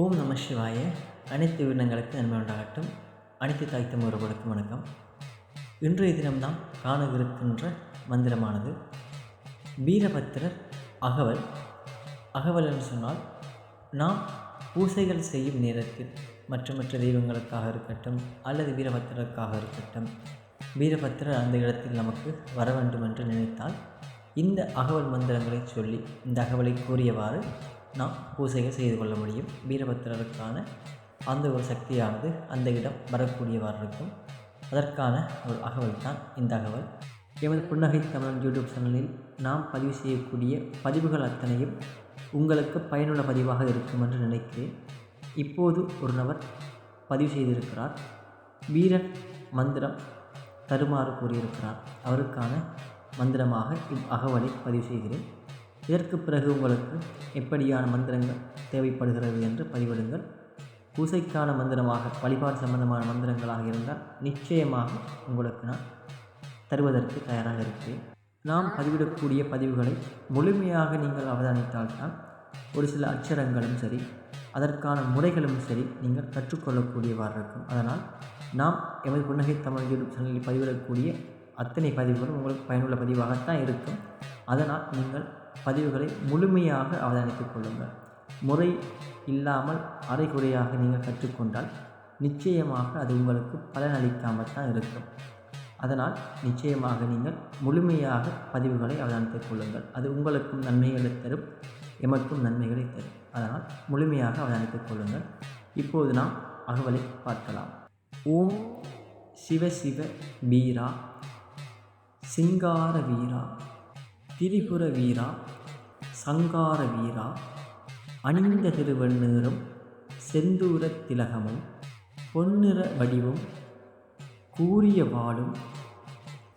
ஓம் நம சிவாய. அனைத்து உயிரினங்களுக்கு நன்மை உண்டாகட்டும். அனைத்து தாய்த்தம் தமிழர்களுக்கும் வணக்கம். இன்றைய தினம் காணவிருக்கின்ற மந்திரமானது வீரபத்திரர் அகவல். அகவல் என்று சொன்னால் நாம் பூசைகள் செய்யும் நேரத்தில் மற்ற மற்ற தெய்வங்களுக்காக இருக்கட்டும் அல்லது வீரபத்திரருக்காக இருக்கட்டும் வீரபத்திரர் அந்த இடத்தில் நமக்கு வர வேண்டும் என்று நினைத்தால் இந்த அகவல் மந்திரங்களை சொல்லி இந்த அகவலை கூறியவாறு நாம் பூசைகள் செய்து கொள்ள முடியும். வீரபத்திரருக்கான அந்த ஒரு சக்தியானது அந்த இடம் வரக்கூடியவாறு இருக்கும் அதற்கான ஒரு அகவல் தான் இந்த அகவல். எமது புன்னகை தமிழன் யூடியூப் சேனலில் நாம் பதிவு செய்யக்கூடிய பதிவுகள் அத்தனையும் உங்களுக்கு பயனுள்ள பதிவாக இருக்கும் என்று நினைக்கிறேன். இப்போது ஒரு நபர் பதிவு செய்திருக்கிறார். வீரன் மந்திரம் தருமாறு கூறியிருக்கிறார். அவருக்கான மந்திரமாக இவ் அகவலை பதிவு செய்கிறேன். இதற்கு பிறகு உங்களுக்கு எப்படியான மந்திரங்கள் தேவைப்படுகிறது என்று பதிவிடுங்கள். பூசைக்கான மந்திரமாக வழிபாடு சம்பந்தமான மந்திரங்களாக இருந்தால் நிச்சயமாக உங்களுக்கு நான் தருவதற்கு தயாராக இருக்கிறேன். நாம் பதிவிடக்கூடிய பதிவுகளை முழுமையாக நீங்கள் அவதானித்தால்தான் ஒரு சில அச்சரங்களும் சரி அதற்கான முறைகளும் சரி நீங்கள் கற்றுக்கொள்ளக்கூடியவாறு இருக்கும். அதனால் நாம் எமது புன்னகை தமிழ் யூடியூப் சேனலில் பதிவிடக்கூடிய அத்தனை பதிவுகளும் உங்களுக்கு பயனுள்ள பதிவாகத்தான் இருக்கும். அதனால் நீங்கள் பதிவுகளை முழுமையாக அவதானித்துக் கொள்ளுங்கள். முறை இல்லாமல் அரைகுறையாக நீங்கள் கற்றுக்கொண்டால் நிச்சயமாக அது உங்களுக்கு பலனளிக்காமல் தான் இருக்கும். அதனால் நிச்சயமாக நீங்கள் முழுமையாக பதிவுகளை அவதானித்துக் கொள்ளுங்கள். அது உங்களுக்கும் நன்மைகளை தரும் எமக்கும் நன்மைகளை தரும். அதனால் முழுமையாக அவதானித்துக் கொள்ளுங்கள். இப்போது நாம் அகவலை பார்க்கலாம். ஓம் சிவ சிவ வீரா சிங்கார வீரா. திரிபுர வீரா சங்கார வீரா அணிந்த திருவண்ணீரும் செந்தூர திலகமும் பொன்னிற வடிவும் கூறிய வாளும்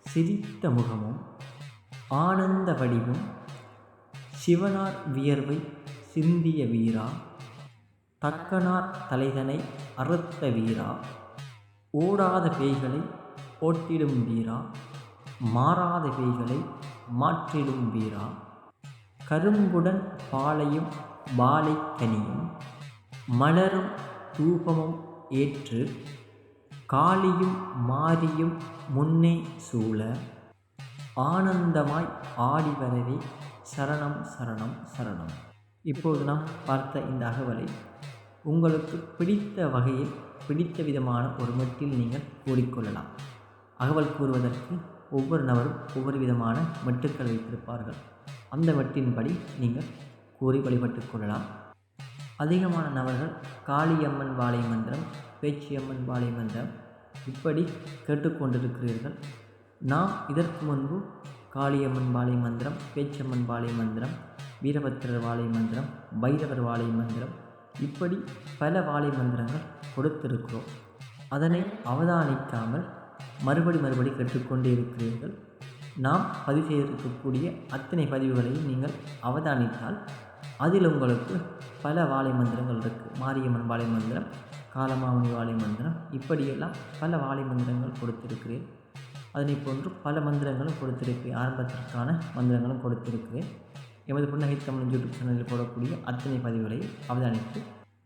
சிரித்த முகமும் ஆனந்த வடிவும் சிவனார் வியர்வை சிந்திய வீரா தக்கனார் தலைதனை அறுத்த வீரா ஓடாத பேய்களை ஓட்டிடும் வீரா மாறாத பேய்களை மாற்றிடும் வீரா. கரும்புடன் பாலையும் பாலைக்கனியும் மலரும் தூபமும் ஏற்று காளியும் மாரியும் முன்னே சூழ ஆனந்தமாய் ஆடி வரவே சரணம் சரணம் சரணம். இப்போது நாம் பார்த்த இந்த அகவலை உங்களுக்கு பிடித்த வகையில் பிடித்த விதமான ஒரு மெட்டில் நீங்கள் கூறிக்கொள்ளலாம். அகவல் கூறுவதற்கு ஒவ்வொரு நபரும் ஒவ்வொரு விதமான வெட்டுக்கள் வைத்திருப்பார்கள். அந்த மெட்டின்படி நீங்கள் கூறி வழிபட்டு கொள்ளலாம். அதிகமான நபர்கள் காளியம்மன் வாழை மந்திரம் பேச்சியம்மன் வாழை மந்திரம் இப்படி கேட்டுக்கொண்டிருக்கிறீர்கள் நாம் இதற்கு முன்பு காளியம்மன் வாழை மந்திரம் பேச்சம்மன் வாழை மந்திரம் வீரபத்திரர் வாழை மந்திரம் பைரவர் வாழை மந்திரம் இப்படி பல வாழை மந்திரங்கள் கொடுத்திருக்கிறோம். அதனை அவதானிக்காமல் மறுபடி மறுபடி கற்றுக்கொண்டே இருக்கிறீர்கள். நாம் பதிவு செய்திருக்கக்கூடிய அத்தனை பதிவுகளையும் நீங்கள் அவதானித்தால் அதில் உங்களுக்கு பல வாழை மந்திரங்கள் இருக்குது மாரியம்மன் வாழை மந்திரம் காலமாமணி வாழை மந்திரம் இப்படியெல்லாம் பல வாழை மந்திரங்கள் கொடுத்திருக்கிறேன். அதனை போன்று பல மந்திரங்களும் கொடுத்திருக்கிறேன். ஆரம்பத்திற்கான மந்திரங்களும் கொடுத்திருக்கிறேன். எமது புன்னகை தமிழ் யூடியூப் சேனலில் போடக்கூடிய அத்தனை பதிவுகளை அவதானித்து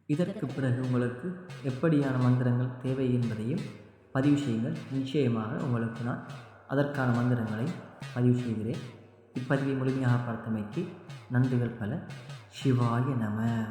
இதற்கு பிறகு உங்களுக்கு எப்படியான மந்திரங்கள் தேவை என்பதையும் பதிவு செய்யுங்கள். நிச்சயமாக உங்களுக்கு நான் அதற்கான மந்திரங்களை பதிவு செய்கிறேன். இப்பதிவை முழுமையாக பார்த்தமைக்கு நன்றிகள் பல. சிவாய நம.